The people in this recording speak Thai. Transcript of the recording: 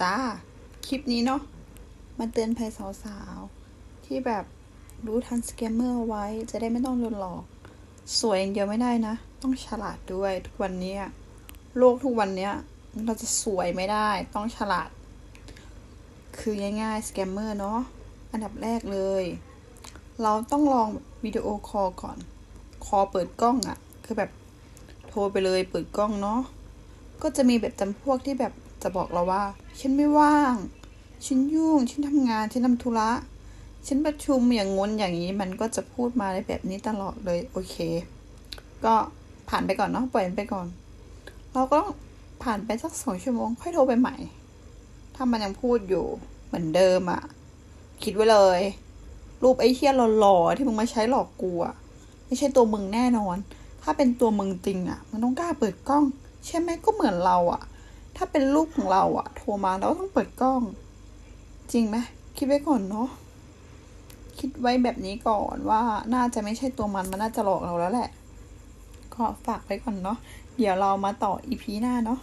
จ้า คลิปนี้เนาะมาเตือนภัยสาวๆ ที่แบบรู้ทันสแกมเมอร์เอาไว้ จะได้ไม่ต้องโดนหลอก สวยอย่างเดียวไม่ได้นะ ต้องฉลาดด้วยทุกวันนี้โลกทุกวันเนี้ย เราจะสวยไม่ได้ ต้องฉลาด คือง่ายๆสแกมเมอร์เนาะอันดับแรกเลย เราต้องลองวิดีโอคอลก่อน คอเปิดกล้องอะ่ะคือแบบโทรไปเลยเปิดกล้องเนาะก็จะมีแบบจำพวกที่แบบ จะบอกเราว่า ฉันไม่ว่าง ฉันยุ่ง ฉันทำงาน ฉันทำธุระ ฉันประชุมอย่างงนอย่างนี้ มันก็จะพูดมาในแบบนี้ตลอดเลย โอเค ก็ผ่านไปก่อนเนาะ ปล่อยมันไปก่อน เราก็ต้องผ่านไปสักสองชั่วโมง ค่อยโทรไปใหม่ ถ้ามันยังพูดอยู่เหมือนเดิมอะ่ะคิดไว้เลย รูปไอ้เฮียหล่อๆที่มึงมาใช้หลอกกูอะไม่ใช่ตัวมึงแน่นอน ถ้าเป็นตัวมึงจริงอะมึงต้องกล้าเปิดกล้องใช่ไหมก็เหมือนเราอะ ถ้าเป็นลูกของเราอะโทรมาเราต้องเปิดกล้อง จริงไหมคิดไว้ก่อนเนาะคิดไว้แบบนี้ก่อนว่าน่าจะไม่ใช่ตัวมันมันน่าจะหลอกเราแล้วแหละ ก็ฝากไว้ก่อนเนาะเดี๋ยวเรามาต่ออีพีหน้าเนาะ